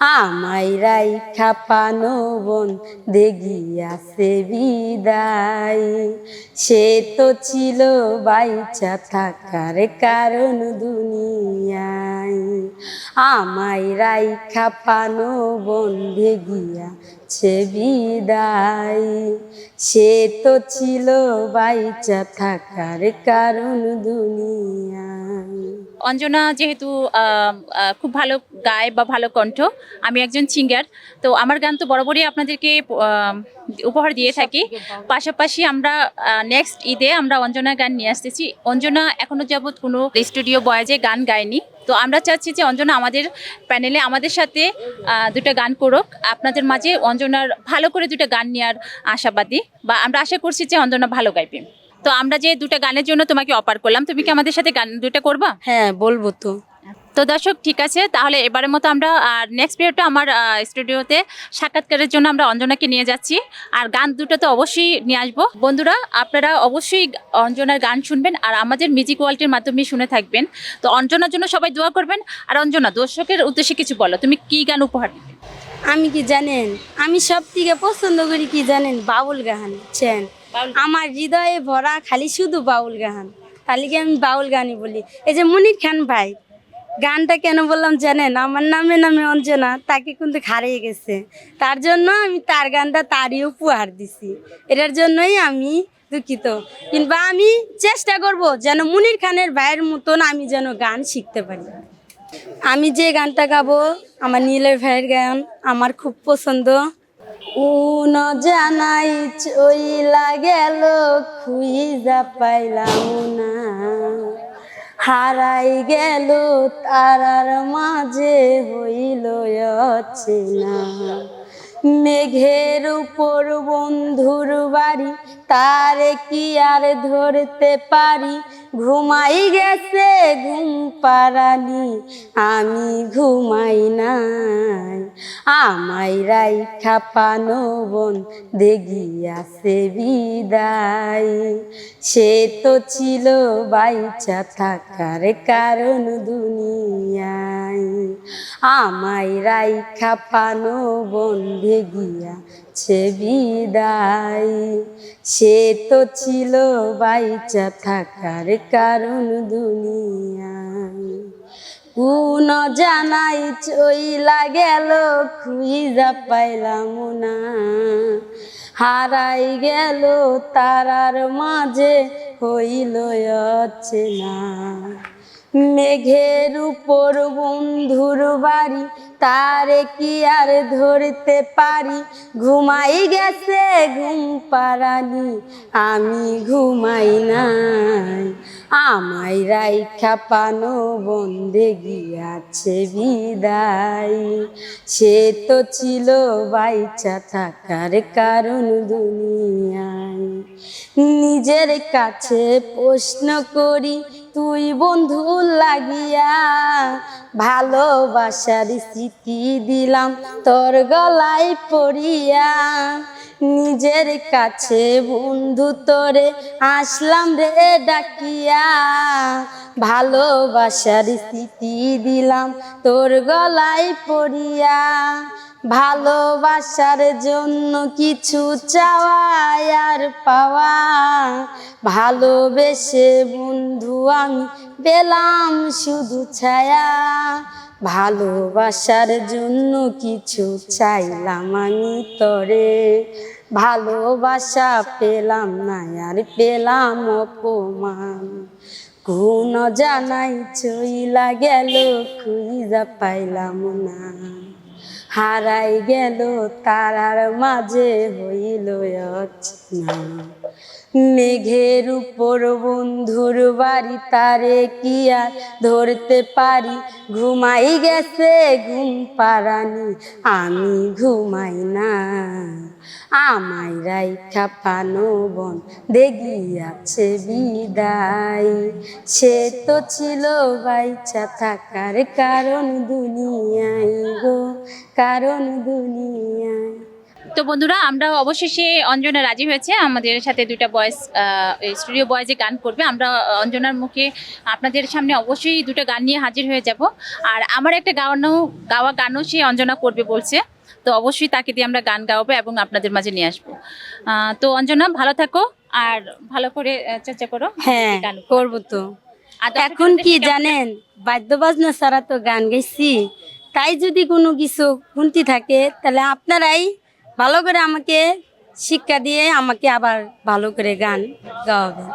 আমায় রাইখা পানো বোন দেগিয়াছে বিদায়। সে তো ছিল বাইচা থাকার কারণ দুনিয়ায়। আমায় রাইখা পানো বোন দেগিয়াছে বিদায়। সে তো ছিল বাইচা থাকার কারণ দুনিয়ায়। অঞ্জনা যেহেতু খুব ভালো গায় বা ভালো কণ্ঠ, আমি একজন সিঙ্গার তো আমার গান তো বরাবরই আপনাদেরকে উপহার দিয়ে থাকি। পাশাপাশি আমরা নেক্সট ঈদে আমরা অঞ্জনা গান নিয়ে আসতেছি। অঞ্জনা এখনও যাবৎ কোনো স্টুডিও বয়েজে গান গায়নি। তো আমরা চাচ্ছি যে অঞ্জনা আমাদের প্যানেলে আমাদের সাথে দুটো গান করুক। আপনাদের মাঝে অঞ্জনার ভালো করে দুটো গান নেওয়ার আশাবাদী বা আমরা আশা করছি যে অঞ্জনা ভালো গাইবে। তো আমরা যে দুটো গানের জন্য তোমাকে অফার করলাম তুমি কি আমাদের সাথে গান দুটো করবা? হ্যাঁ বলব তো। তো দর্শক ঠিক আছে তাহলে এবারের মতো আমরা আর নেক্সট পিরিয়ডটা আমার স্টুডিওতে সাক্ষাৎকারের জন্য আমরা অঞ্জনাকে নিয়ে যাচ্ছি। আর গান দুটো তো অবশ্যই নিয়ে আসব। বন্ধুরা আপনারা অবশ্যই অঞ্জনার গান শুনবেন আর আমাদের মিউজিক ওয়ার্ল্ডের মাধ্যমে শুনে থাকবেন। তো অঞ্জনার জন্য সবাই দোয়া করবেন। আর অঞ্জনা দর্শকের উদ্দেশ্যে কিছু বলো তুমি কি গান উপহার দিবে? আমি কি জানেন? আমি সব থেকে পছন্দ করি কি জানেন? বাউল গান বাউল- আমার হৃদয়ে ভরা খালি শুধু বাউল গান। তাহলে কি আমি বাউল গানই বলি? এই যে মনির খান ভাই, গানটা কেন বললাম জানেন? আমার নামে নামে অঞ্জনা তাকে কিন্তু হারিয়ে গেছে। তার জন্য আমি তার গানটা তারই উপহার দিছি। এটার জন্যই আমি দুঃখিত। কিংবা আমি চেষ্টা করব যেন মুনির খানের ভাইয়ের মতন আমি যেন গান শিখতে পারি। আমি যে গানটা গাবো, আমার নীলের ভাইয়ের গান আমার খুব পছন্দ। উন জানাই চইলা গেল খুইজা পাইলাম না। হারাই গেল তারার মাঝে, হইল না। মেঘের উপর বন্ধুর বাড়ি, তারে কি আর ধরতে পারি? ঘুমাই গেছে ঘুম পারানি আমি ঘুমাই নাই। আমায় রাই খাপানো বোন দেগিয়াছে বিদায়। সে তো ছিল বাইচা থাকার কারণ দুনিয়ায়। আমায় রাই খাপানো বোন দেগিয়া ছে বিদায়। সে তো ছিল বাইচা থাকার কারণ দুনিয়া কোন জানাই চইলা গেল খুঁজা পাইলাম না। হারাই গেল, তারার মাঝে হইল না মেঘের উপর বন্ধুর বাড়ি, তারে কি আর ধরতে পারি? ঘুমাই গেছে ঘুম পারানি আমি ঘুমাই নাই। আমায় রাইখা পানো বন্ধে গিয়াছে বিদায়। সে তো ছিল বাইচা থাকার কারণ দুনিয়ায়। নিজের কাছে প্রশ্ন করি তুই বন্ধু লাগিয়া ভালোবাসার স্মৃতি দিলাম, তোর গলায় পড়িয়া। নিজের কাছে বন্ধু তোরে আসলাম রে ডাকিয়া। ভালোবাসার স্মৃতি দিলাম, তোর গলায় পড়িয়া। ভালোবাসার জন্য কিছু চাওয়া আর পাওয়া। ভালোবেসে বন্ধু আমি পেলাম শুধু ছায়া। ভালোবাসার জন্য কিছু চাইলাম আমি তরে। ভালোবাসা পেলাম না আর পেলাম অপমান। কোন জানাই চইলা গেল, খুঁজা পাইলাম না। হারাই গেল তারার মাঝে হইল না মেঘের উপর বন্ধুর বাড়ি, তারে কি আর ধরতে পারি? ঘুমাই গেছে ঘুম পারানি আমি ঘুমাই না। আমায় রাইখা পানো বন দেগিয়াছে বিদায়। সে তো ছিল বাইচা থাকার কারণ দুনিয়ায় গো, কারণ দুনিয়ায়। তো বন্ধুরা আমরা অবশেষে অঞ্জনা রাজি হয়েছে। আমাদের সাথে দুইটা বয়েস স্টুডিও বয়েজে গান করবে, আমরা অঞ্জনার মুখে আপনাদের সামনে অবশ্যই দুটো গান নিয়ে হাজির হয়ে যাব। আর আমার একটা গাওয়ানো, গাওয়া গানও সে অঞ্জনা করবে বলছে। তো অবশ্যই তাকে দিয়ে আমরা গান গাওয়াবো এবং আপনাদের মাঝে নিয়ে আসব। তো অঞ্জনা ভালো থাকো আর ভালো করে চর্চা করো হ্যাঁ করব তো। এখন কি জানেন বাদ্য বাজনা ছাড়া তো গান গাইছি। তাই যদি কোনো কিছু খুনতি থাকে তাহলে আপনারাই ভালো করে আমাকে শিক্ষা দিয়ে আমাকে আবার ভালো করে গান গাওয়াবেন।